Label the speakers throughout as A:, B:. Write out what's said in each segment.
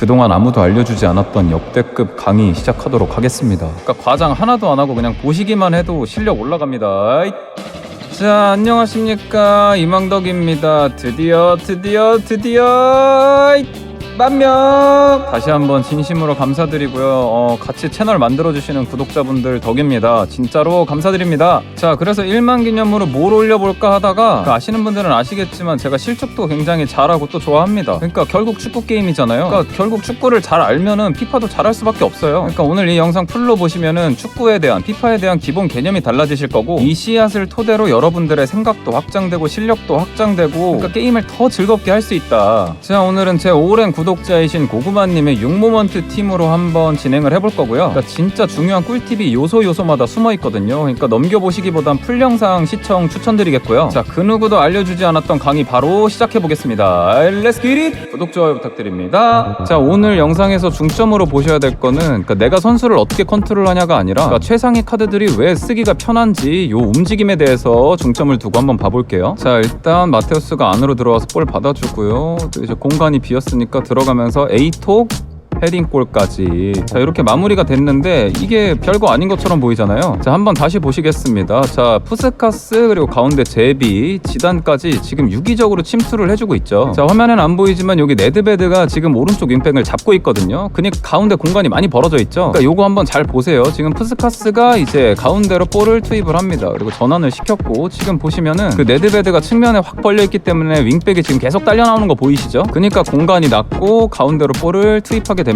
A: 그동안 아무도 알려주지 않았던 역대급 강의 시작하도록 하겠습니다. 그러니까 과장 하나도 안 하고 그냥 보시기만 해도 실력 올라갑니다. 자, 안녕하십니까. 이망덕입니다. 드디어, 드디어, 드디어, 만 명! 다시 한번 진심으로 감사드리고요. 어, 같이 채널 만들어주시는 구독자분들 덕입니다. 진짜로 감사드립니다. 자, 그래서 1만 기념으로 뭘 올려볼까 하다가 그 아시는 분들은 아시겠지만 제가 실적도 굉장히 잘하고 또 좋아합니다. 그러니까 결국 축구 게임이잖아요. 그러니까 결국 축구를 잘 알면은 피파도 잘할 수밖에 없어요. 그러니까 오늘 이 영상 풀로 보시면은 축구에 대한 피파에 대한 기본 개념이 달라지실 거고 이 씨앗을 토대로 여러분들의 생각도 확장되고 실력도 확장되고 그러니까 게임을 더 즐겁게 할 수 있다. 자 오늘은 제 오랜 구독 자이신 고구마님의 6모먼트 팀으로 한번 진행을 해볼 거고요. 그러니까 진짜 중요한 꿀팁이 요소 요소마다 숨어 있거든요. 그러니까 넘겨보시기보단 풀 영상 시청 추천드리겠고요. 자 그 누구도 알려주지 않았던 강의 바로 시작해 보겠습니다. Let's get it! 구독 좋아요 부탁드립니다. 자 오늘 영상에서 중점으로 보셔야 될 거는 그러니까 내가 선수를 어떻게 컨트롤하냐가 아니라 그러니까 최상위 카드들이 왜 쓰기가 편한지 요 움직임에 대해서 중점을 두고 한번 봐볼게요. 자 일단 마테우스가 안으로 들어와서 볼 받아주고요. 또 이제 공간이 비었으니까 들어 가면서 에이톡 헤딩골까지. 자 이렇게 마무리가 됐는데 이게 별거 아닌 것처럼 보이잖아요. 자 한번 다시 보시겠습니다. 자 푸스카스 그리고 가운데 제비 지단까지 지금 유기적으로 침투를 해주고 있죠. 자 화면엔 안 보이지만 여기 네드베드가 지금 오른쪽 윙백을 잡고 있거든요. 그니까 가운데 공간이 많이 벌어져 있죠. 그러니까 요거 한번 잘 보세요. 지금 푸스카스가 이제 가운데로 볼을 투입을 합니다. 그리고 전환을 시켰고 지금 보시면은 그 네드베드가 측면에 확 벌려 있기 때문에 윙백이 지금 계속 딸려 나오는 거 보이시죠? 그니까 공간이 낮고 가운데로 볼을 투입하게 됩니다.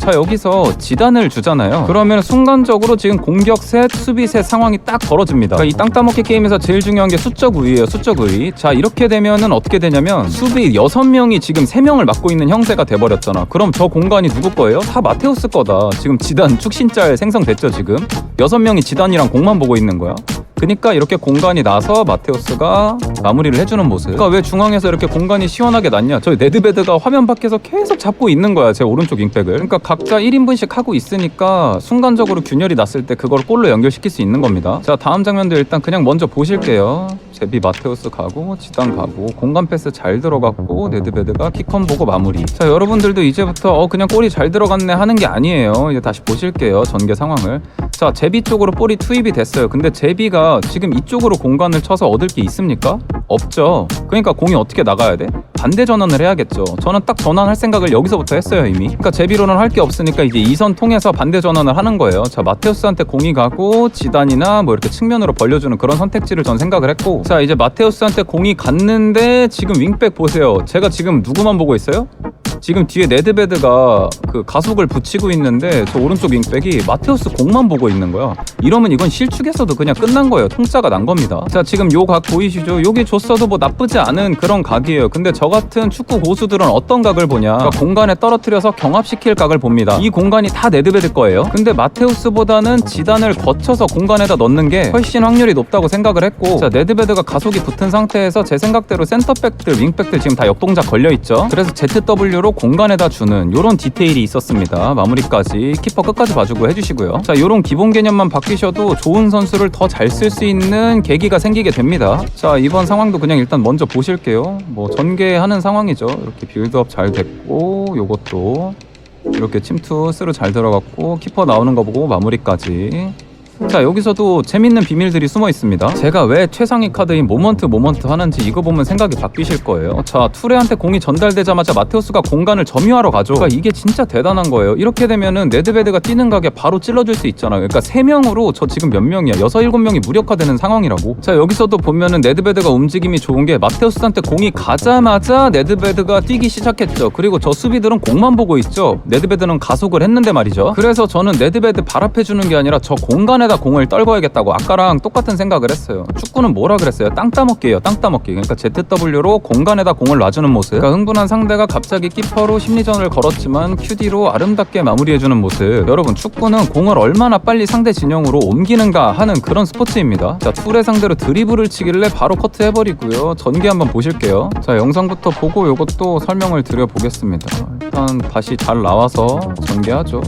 A: 자 여기서 지단을 주잖아요. 그러면 순간적으로 지금 공격 셋, 수비 셋 상황이 딱 벌어집니다. 그러니까 이 땅 따먹기 게임에서 제일 중요한 게 수적 우위예요. 수적 우위. 자 이렇게 되면은 어떻게 되냐면 수비 여섯 명이 지금 세 명을 맡고 있는 형세가 돼버렸잖아. 그럼 저 공간이 누구 거예요? 다 마테우스 거다. 지금 지단 축신짤 생성됐죠 지금. 여섯 명이 지단이랑 공만 보고 있는 거야. 그니까 이렇게 공간이 나서 마테우스가 마무리를 해주는 모습. 그러니까 왜 중앙에서 이렇게 공간이 시원하게 났냐? 저희 네드베드가 화면 밖에서 계속 잡고 있는 거야. 제 오른쪽 윙백을. 그러니까 각자 1인분씩 하고 있으니까 순간적으로 균열이 났을 때 그걸 골로 연결시킬 수 있는 겁니다. 자 다음 장면도 일단 그냥 먼저 보실게요. 제비 마테우스 가고 지단 가고 공간 패스 잘 들어갔고 네드베드가 키컨 보고 마무리. 자 여러분들도 이제부터 어 그냥 골이 잘 들어갔네 하는 게 아니에요. 이제 다시 보실게요. 전개 상황을. 자 제비 쪽으로 볼이 투입이 됐어요. 근데 제비가 지금 이쪽으로 공간을 쳐서 얻을 게 있습니까? 없죠. 그러니까 공이 어떻게 나가야 돼? 반대 전환을 해야겠죠. 저는 딱 전환할 생각을 여기서부터 했어요 이미. 그러니까 제비로는 할 게 없으니까 이제 이선 통해서 반대 전환을 하는 거예요. 자 마테우스한테 공이 가고 지단이나 뭐 이렇게 측면으로 벌려주는 그런 선택지를 전 생각을 했고 자 이제 마테우스한테 공이 갔는데 지금 윙백 보세요. 제가 지금 누구만 보고 있어요? 지금 뒤에 네드베드가 그 가속을 붙이고 있는데 저 오른쪽 윙백이 마테우스 공만 보고 있는 거야. 이러면 이건 실축에서도 그냥 끝난 거예요. 통짜가 난 겁니다. 자 지금 요 각 보이시죠? 여기 줬어도 뭐 나쁘지 않은 그런 각이에요. 근데 저 같은 축구 고수들은 어떤 각을 보냐? 그러니까 공간에 떨어뜨려서 경합시킬 각을 봅니다. 이 공간이 다 네드베드 거예요. 근데 마테우스보다는 지단을 거쳐서 공간에다 넣는 게 훨씬 확률이 높다고 생각을 했고 자 네드베드가 가속이 붙은 상태에서 제 생각대로 센터백들, 윙백들 지금 다 역동작 걸려 있죠. 그래서 ZW로 공간에다 주는 요런 디테일이 있었습니다. 마무리까지 키퍼 끝까지 봐주고 해주시고요. 자 요런 기본 개념만 바뀌셔도 좋은 선수를 더 잘 쓸 수 있는 계기가 생기게 됩니다. 자 이번 상황도 그냥 일단 먼저 보실게요. 뭐 전개하는 상황이죠. 이렇게 빌드업 잘 됐고 요것도 이렇게 침투 스루 잘 들어갔고 키퍼 나오는 거 보고 마무리까지 자 여기서도 재밌는 비밀들이 숨어 있습니다. 제가 왜 최상위 카드인 모먼트 모먼트 하는지 이거 보면 생각이 바뀌실 거예요. 자 투레한테 공이 전달되자마자 마테우스가 공간을 점유하러 가죠. 그러니까 이게 진짜 대단한 거예요. 이렇게 되면은 네드베드가 뛰는 각에 바로 찔러줄 수 있잖아요. 그러니까 3명으로 저 지금 몇 명이야? 6, 7명이 무력화되는 상황이라고. 자 여기서도 보면은 네드베드가 움직임이 좋은 게 마테우스한테 공이 가자마자 네드베드가 뛰기 시작했죠. 그리고 저 수비들은 공만 보고 있죠. 네드베드는 가속을 했는데 말이죠. 그래서 저는 네드베드 발앞해 주는 게 아니라 저 공간에다 공을 떨궈야겠다고 아까랑 똑같은 생각을 했어요. 축구는 뭐라 그랬어요? 땅 따먹기예요 땅 따먹기. 그러니까 ZW로 공간에다 공을 놔주는 모습. 그러니까 흥분한 상대가 갑자기 키퍼로 심리전을 걸었지만 QD로 아름답게 마무리해주는 모습. 여러분 축구는 공을 얼마나 빨리 상대 진영으로 옮기는가 하는 그런 스포츠입니다. 자 툴의 상대로 드리블을 치길래 바로 커트 해버리고요. 전개 한번 보실게요. 자 영상부터 보고 요것도 설명을 드려보겠습니다. 일단 다시 잘 나와서 전개하죠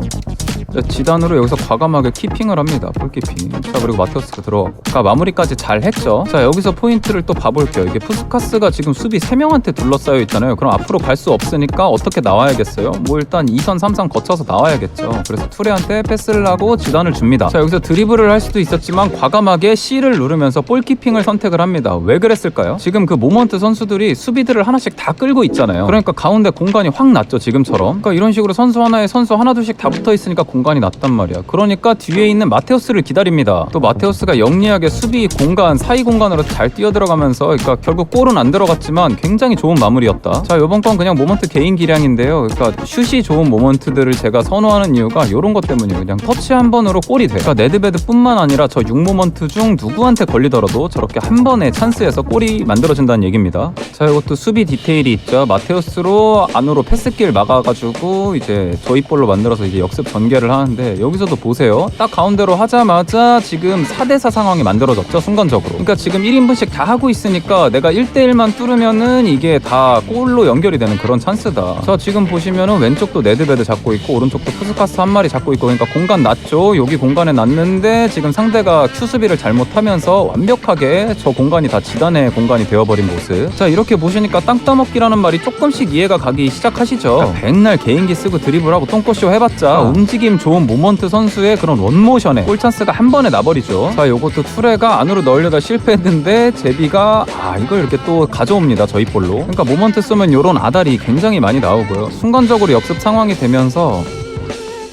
A: 자, 지단으로 여기서 과감하게 키핑을 합니다. 볼키핑. 자 그리고 마테우스가 들어갔고 자, 마무리까지 잘 했죠. 자 여기서 포인트를 또 봐볼게요. 이게 푸스카스가 지금 수비 3명한테 둘러싸여 있잖아요. 그럼 앞으로 갈 수 없으니까 어떻게 나와야겠어요? 뭐 일단 2선 3선 거쳐서 나와야겠죠. 그래서 투레한테 패스를 하고 지단을 줍니다. 자 여기서 드리블을 할 수도 있었지만 과감하게 C를 누르면서 볼키핑을 선택을 합니다. 왜 그랬을까요? 지금 그 모먼트 선수들이 수비들을 하나씩 다 끌고 있잖아요. 그러니까 가운데 공간이 확 났죠 지금처럼. 그러니까 이런 식으로 선수 하나에 선수 하나 둘씩 다 붙어 있으니까 공간 이 났단 말이야. 그러니까 뒤에 있는 마테우스를 기다립니다. 또 마테우스가 영리하게 수비 공간 사이 공간으로 잘 뛰어 들어가면서 그러니까 결국 골은 안 들어갔지만 굉장히 좋은 마무리였다. 자 이번 건 그냥 모먼트 개인 기량인데요. 그러니까 슛이 좋은 모먼트들을 제가 선호하는 이유가 이런 것 때문이에요. 그냥 터치 한 번으로 골이 돼. 그러니까 네드베드뿐만 아니라 저 6모먼트 중 누구한테 걸리더라도 저렇게 한 번에 찬스에서 골이 만들어진다는 얘기입니다. 자 이것도 수비 디테일이 있죠. 마테우스로 안으로 패스길 막아가지고 이제 저희 볼로 만들어서 이제 역습 전개를 하는데 여기서도 보세요. 딱 가운데로 하자마자 지금 4대4 상황이 만들어졌죠. 순간적으로. 그러니까 지금 1인분씩 다 하고 있으니까 내가 1대1만 뚫으면은 이게 다 골로 연결이 되는 그런 찬스다. 자 지금 보시면은 왼쪽도 네드베드 잡고 있고 오른쪽도 푸스카스 한 마리 잡고 있고 그러니까 공간 났죠. 여기 공간에 났는데 지금 상대가 큐 수비를 잘못하면서 완벽하게 저 공간이 다 지단의 공간이 되어버린 모습. 자 이렇게 보시니까 땅 따먹기라는 말이 조금씩 이해가 가기 시작하시죠. 그러니까 백날 개인기 쓰고 드리블하고 똥꼬쇼 해봤자 움직임 좋은 모먼트 선수의 그런 원모션에 골 찬스가 한 번에 나버리죠. 자 요것도 투레가 안으로 넣으려다 실패했는데 제비가 아 이걸 이렇게 또 가져옵니다 저희 볼로. 그러니까 모먼트 쓰면 요런 아달이 굉장히 많이 나오고요. 순간적으로 역습 상황이 되면서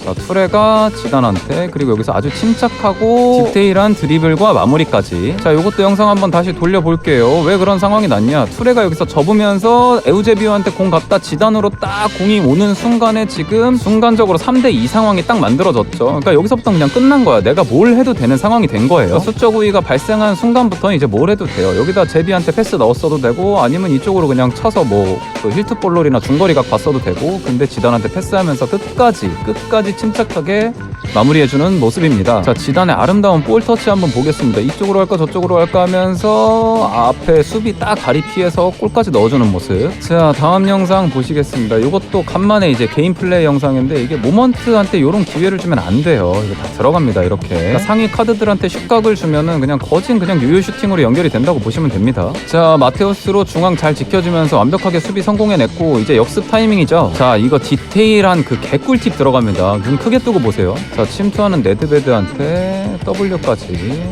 A: 자, 투레가 지단한테 그리고 여기서 아주 침착하고 디테일한 드리블과 마무리까지. 자 요것도 영상 한번 다시 돌려볼게요. 왜 그런 상황이 났냐? 투레가 여기서 접으면서 에우제비오한테 공 갖다 지단으로 딱 공이 오는 순간에 지금 순간적으로 3대2 상황이 딱 만들어졌죠. 그러니까 여기서부터 그냥 끝난 거야. 내가 뭘 해도 되는 상황이 된 거예요. 수적 우위가 발생한 순간부터는 이제 뭘 해도 돼요. 여기다 제비한테 패스 넣었어도 되고 아니면 이쪽으로 그냥 쳐서 뭐 그 힐트 볼롤이나 중거리각 봤어도 되고 근데 지단한테 패스하면서 끝까지 끝까지 침착하게 마무리해주는 모습입니다. 자, 지단의 아름다운 볼 터치 한번 보겠습니다. 이쪽으로 할까 저쪽으로 할까 하면서 앞에 수비 딱 다리 피해서 골까지 넣어주는 모습. 자, 다음 영상 보시겠습니다. 이것도 간만에 이제 개인 플레이 영상인데 이게 모먼트한테 이런 기회를 주면 안 돼요. 이거 다 들어갑니다. 이렇게. 그러니까 상위 카드들한테 슛각을 주면은 그냥 거진 그냥 유효 슈팅으로 연결이 된다고 보시면 됩니다. 자, 마테우스로 중앙 잘 지켜주면서 완벽하게 수비 성공해냈고 이제 역습 타이밍이죠. 자, 이거 디테일한 그 개꿀팁 들어갑니다. 눈 크게 뜨고 보세요. 자, 침투하는 네드베드한테 W까지.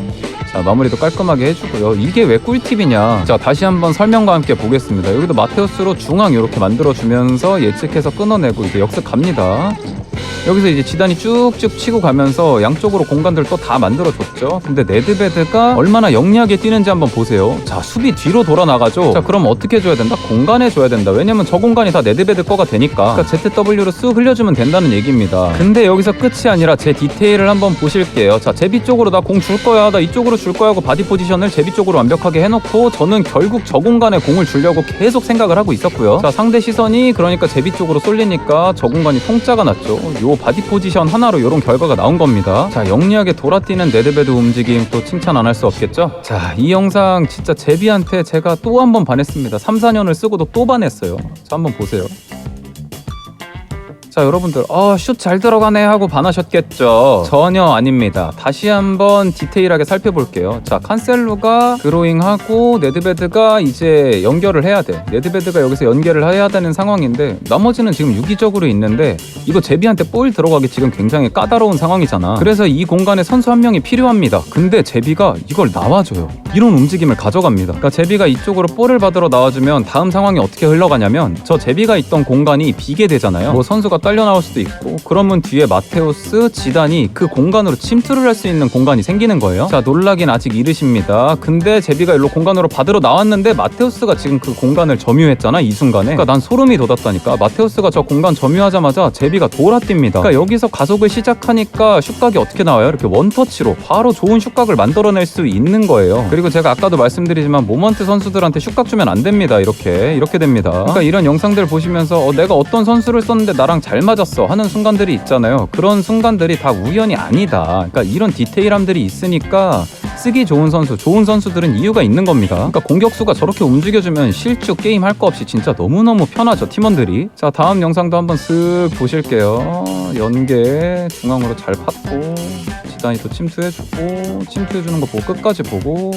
A: 자, 마무리도 깔끔하게 해주고요. 이게 왜 꿀팁이냐. 자, 다시 한번 설명과 함께 보겠습니다. 여기도 마테우스로 중앙 이렇게 만들어주면서 예측해서 끊어내고 이제 역습 갑니다. 여기서 이제 지단이 쭉쭉 치고 가면서 양쪽으로 공간들 또 다 만들어줬죠. 근데 네드베드가 얼마나 영리하게 뛰는지 한번 보세요. 자, 수비 뒤로 돌아 나가죠. 자, 그럼 어떻게 해줘야 된다? 공간에 줘야 된다. 왜냐면 저 공간이 다 네드베드 거가 되니까. 그러니까 ZW로 쓱 흘려주면 된다는 얘기입니다. 근데 여기서 끝이 아니라 제 디테일을 한번 보실게요. 자, 제비 쪽으로 나 공 줄 거야. 나 이쪽으로 줄 거야 하고 바디 포지션을 제비 쪽으로 완벽하게 해놓고 저는 결국 저 공간에 공을 주려고 계속 생각을 하고 있었고요. 자, 상대 시선이 그러니까 제비 쪽으로 쏠리니까 저 공간이 통짜가 났죠. 요 바디 포지션 하나로 이런 결과가 나온 겁니다. 자, 영리하게 돌아뛰는 네드베드 움직임 또 칭찬 안 할 수 없겠죠? 자, 이 영상 진짜 제비한테 제가 또 한 번 반했습니다. 3, 4년을 쓰고도 또 반했어요. 자, 한번 보세요. 자 여러분들 어슛 잘 들어가네 하고 반하셨겠죠? 전혀 아닙니다. 다시 한번 디테일하게 살펴볼게요. 자 칸셀루가 드로잉하고 네드베드가 이제 연결을 해야 돼. 네드베드가 여기서 연결을 해야 되는 상황인데 나머지는 지금 유기적으로 있는데 이거 제비한테 볼 들어가기 지금 굉장히 까다로운 상황이잖아. 그래서 이 공간에 선수 한 명이 필요합니다. 근데 제비가 이걸 나와줘요. 이런 움직임을 가져갑니다. 그러니까 제비가 이쪽으로 볼을 받으러 나와주면 다음 상황이 어떻게 흘러가냐면 저 제비가 있던 공간이 비게 되잖아요. 뭐 선수가 딸려 나올 수도 있고 그러면 뒤에 마테우스 지단이 그 공간으로 침투를 할 수 있는 공간이 생기는 거예요. 자 놀라긴 아직 이르십니다. 근데 제비가 일로 공간으로 받으러 나왔는데 마테우스가 지금 그 공간을 점유했잖아 이 순간에. 그러니까 난 소름이 돋았다니까. 마테우스가 저 공간 점유하자마자 제비가 돌아뜁니다. 그러니까 여기서 가속을 시작하니까 슛각이 어떻게 나와요? 이렇게 원터치로 바로 좋은 슛각을 만들어낼 수 있는 거예요. 그리고 제가 아까도 말씀드리지만 모먼트 선수들한테 슛각 주면 안 됩니다. 이렇게 이렇게 됩니다. 그러니까 이런 영상들 보시면서 어, 내가 어떤 선수를 썼는데 나랑 잘 맞았어 하는 순간들이 있잖아요. 그런 순간들이 다 우연이 아니다. 그러니까 이런 디테일함들이 있으니까 쓰기 좋은 선수, 좋은 선수들은 이유가 있는 겁니다. 그러니까 공격수가 저렇게 움직여주면 실축 게임 할 거 없이 진짜 너무너무 편하죠 팀원들이. 자 다음 영상도 한번 쓱 보실게요. 연계 중앙으로 잘 팠고 지단이 또 침투해주고 침투해주는 거 보고 끝까지 보고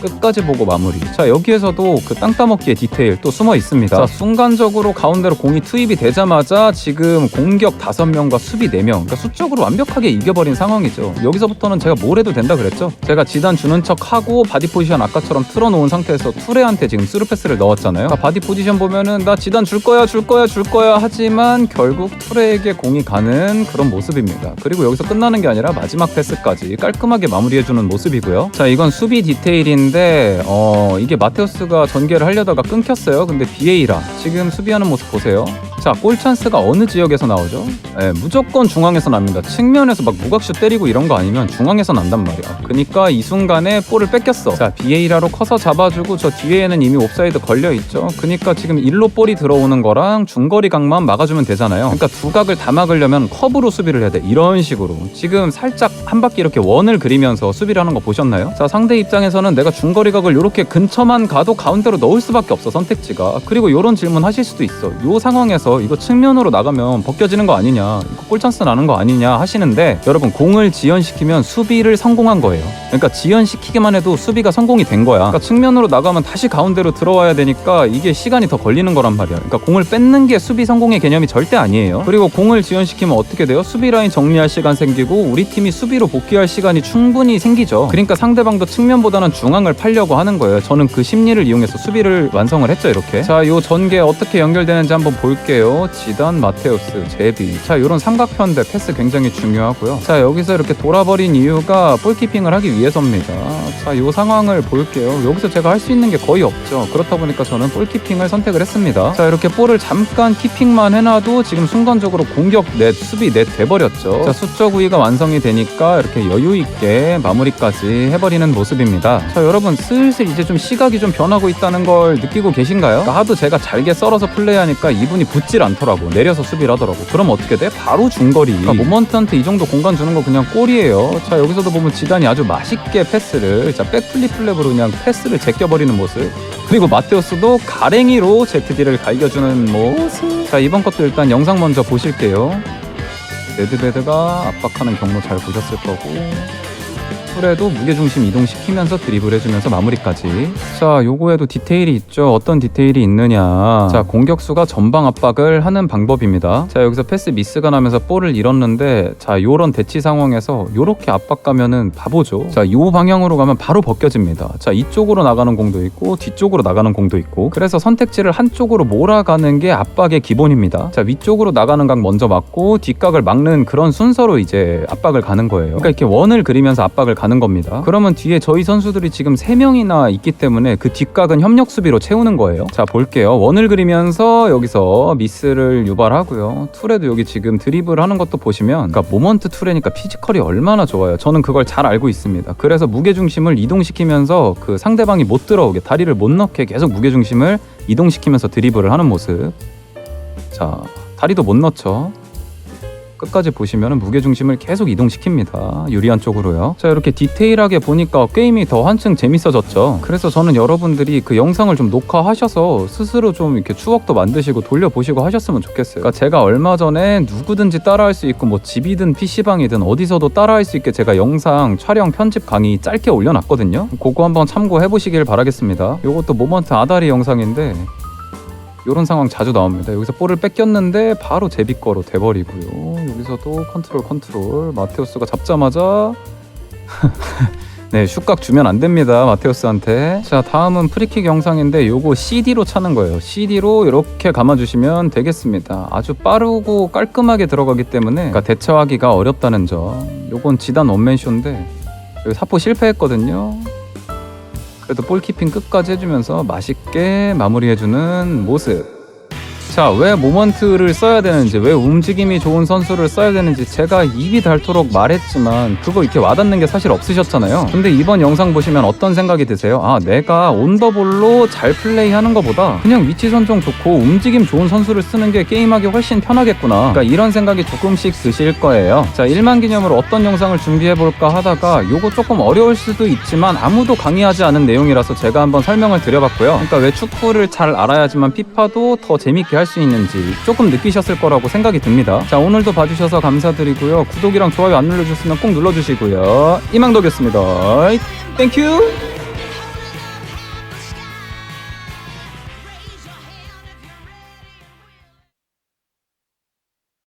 A: 끝까지 보고 마무리. 자 여기에서도 그 땅 따먹기의 디테일 또 숨어 있습니다. 자 순간적으로 가운데로 공이 투입이 되자마자 지금 공격 5명과 수비 4명 그러니까 수적으로 완벽하게 이겨버린 상황이죠. 여기서부터는 제가 뭘 해도 된다 그랬죠. 제가 지단 주는 척 하고 바디 포지션 아까처럼 틀어놓은 상태에서 투레한테 지금 스루 패스를 넣었잖아요. 자, 바디 포지션 보면은 나 지단 줄 거야 줄 거야 줄 거야 하지만 결국 투레에게 공이 가는 그런 모습입니다. 그리고 여기서 끝나는 게 아니라 마지막 패스 까지 깔끔하게 마무리해주는 모습이고요. 자 이건 수비 디테일인데 어 이게 마테우스가 전개를 하려다가 끊겼어요. 근데 비에이라 지금 수비하는 모습 보세요. 자, 골 찬스가 어느 지역에서 나오죠? 예, 무조건 중앙에서 납니다. 측면에서 막 무각슛 때리고 이런 거 아니면 중앙에서 난단 말이야. 그러니까 이 순간에 볼을 뺏겼어. 자, 비에이라로 커서 잡아주고 저 뒤에는 이미 옵사이드 걸려 있죠. 그러니까 지금 일로 볼이 들어오는 거랑 중거리 각만 막아주면 되잖아요. 그러니까 두 각을 다 막으려면 컵으로 수비를 해야 돼. 이런 식으로. 지금 살짝 한 바퀴 이렇게 원을 그리면서 수비를 하는 거 보셨나요? 자, 상대 입장에서는 내가 중거리 각을 이렇게 근처만 가도 가운데로 넣을 수밖에 없어 선택지가. 그리고 이런 질문 하실 수도 있어. 요 상황에서 이거 측면으로 나가면 벗겨지는 거 아니냐, 이거 골 찬스 나는 거 아니냐 하시는데 여러분 공을 지연시키면 수비를 성공한 거예요. 그러니까 지연시키기만 해도 수비가 성공이 된 거야. 그러니까 측면으로 나가면 다시 가운데로 들어와야 되니까 이게 시간이 더 걸리는 거란 말이야. 그러니까 공을 뺏는 게 수비 성공의 개념이 절대 아니에요. 그리고 공을 지연시키면 어떻게 돼요? 수비 라인 정리할 시간 생기고 우리 팀이 수비로 복귀할 시간이 충분히 생기죠. 그러니까 상대방도 측면보다는 중앙을 팔려고 하는 거예요. 저는 그 심리를 이용해서 수비를 완성을 했죠, 이렇게. 자, 요 전개 어떻게 연결되는지 한번 볼게요. 지단, 마테우스, 제비. 자, 요런 삼각편대 패스 굉장히 중요하고요. 자, 여기서 이렇게 돌아버린 이유가 볼키핑을 하기 위해서입니다. 자, 요 상황을 볼게요. 여기서 제가 할 수 있는 게 거의 없죠. 그렇다 보니까 저는 볼키핑을 선택을 했습니다. 자, 이렇게 볼을 잠깐 키핑만 해놔도 지금 순간적으로 공격 넷, 수비 넷 돼버렸죠. 자, 수적 우위가 완성이 되니까 이렇게 여유 있게 마무리까지 해버리는 모습입니다. 자, 여러분 슬슬 이제 좀 시각이 좀 변하고 있다는 걸 느끼고 계신가요? 그러니까 하도 제가 잘게 썰어서 플레이하니까 이분이 붙질 않더라고. 내려서 수비를 하더라고. 그럼 어떻게 돼? 바로 중거리. 그러니까 모먼트한테 이 정도 공간 주는 거 그냥 골이에요. 자, 여기서도 보면 지단이 아주 맛있게 패스를 자, 백플립 플랩으로 그냥 패스를 제껴버리는 모습. 그리고 마테우스도 가랭이로 ZD를 갈겨주는 모습. 자, 이번 것도 일단 영상 먼저 보실게요. 레드베드가 압박하는 경로 잘 보셨을 거고 풀에도 무게중심 이동시키면서 드리블 해주면서 마무리까지. 자 요거에도 디테일이 있죠. 어떤 디테일이 있느냐. 자 공격수가 전방 압박을 하는 방법입니다. 자 여기서 패스 미스가 나면서 볼을 잃었는데 자 요런 대치 상황에서 요렇게 압박 가면은 바보죠. 자 요 방향으로 가면 바로 벗겨집니다. 자 이쪽으로 나가는 공도 있고 뒤쪽으로 나가는 공도 있고. 그래서 선택지를 한쪽으로 몰아가는 게 압박의 기본입니다. 자 위쪽으로 나가는 각 먼저 막고 뒷각을 막는 그런 순서로 이제 압박을 가는 거예요. 그러니까 이렇게 원을 그리면서 압박을 가는 겁니다. 그러면 뒤에 저희 선수들이 지금 3명이나 있기 때문에 그 뒷각은 협력 수비로 채우는 거예요. 자, 볼게요. 원을 그리면서 여기서 미스를 유발하고요. 툴에도 여기 지금 드리블 하는 것도 보시면 그러니까 모먼트 툴이니까 피지컬이 얼마나 좋아요. 저는 그걸 잘 알고 있습니다. 그래서 무게중심을 이동시키면서 그 상대방이 못 들어오게 다리를 못 넣게 계속 무게중심을 이동시키면서 드리블을 하는 모습. 자, 다리도 못 넣죠. 끝까지 보시면 무게중심을 계속 이동시킵니다. 유리한 쪽으로요. 자 이렇게 디테일하게 보니까 게임이 더 한층 재밌어졌죠. 그래서 저는 여러분들이 그 영상을 좀 녹화하셔서 스스로 좀 이렇게 추억도 만드시고 돌려보시고 하셨으면 좋겠어요. 그러니까 제가 얼마 전에 누구든지 따라할 수 있고 뭐 집이든 PC방이든 어디서도 따라할 수 있게 제가 영상 촬영 편집 강의 짧게 올려놨거든요. 그거 한번 참고해 보시길 바라겠습니다. 이것도 모먼트 아다리 영상인데 이런 상황 자주 나옵니다. 여기서 볼을 뺏겼는데 바로 제비 거로 돼버리고요. 여기서도 컨트롤 컨트롤. 마테우스가 잡자마자 네 슛각 주면 안 됩니다 마테우스한테. 자 다음은 프리킥 영상인데 요거 CD로 차는 거예요. CD로 이렇게 감아주시면 되겠습니다. 아주 빠르고 깔끔하게 들어가기 때문에 그러니까 대처하기가 어렵다는 점. 요건 지단 원맨쇼인데 여기 사포 실패했거든요. 그래도 볼키핑 끝까지 해주면서 맛있게 마무리해주는 모습. 자, 왜 모먼트를 써야 되는지, 왜 움직임이 좋은 선수를 써야 되는지 제가 입이 닳도록 말했지만 그거 이렇게 와닿는 게 사실 없으셨잖아요. 근데 이번 영상 보시면 어떤 생각이 드세요? 아, 내가 온더볼로 잘 플레이하는 것보다 그냥 위치 선정 좋고 움직임 좋은 선수를 쓰는 게 게임하기 훨씬 편하겠구나. 그러니까 이런 생각이 조금씩 드실 거예요. 자, 1만 기념으로 어떤 영상을 준비해 볼까 하다가 요거 조금 어려울 수도 있지만 아무도 강의하지 않은 내용이라서 제가 한번 설명을 드려봤고요. 그러니까 왜 축구를 잘 알아야지만 피파도 더 재밌게 할수 있는지 조금 느끼셨을 거라고 생각이 듭니다. 자, 오늘도 봐주셔서 감사드리고요. 구독이랑 좋아요 안 눌러주셨으면 꼭 눌러주시고요. 이망덕이었습니다. 땡큐!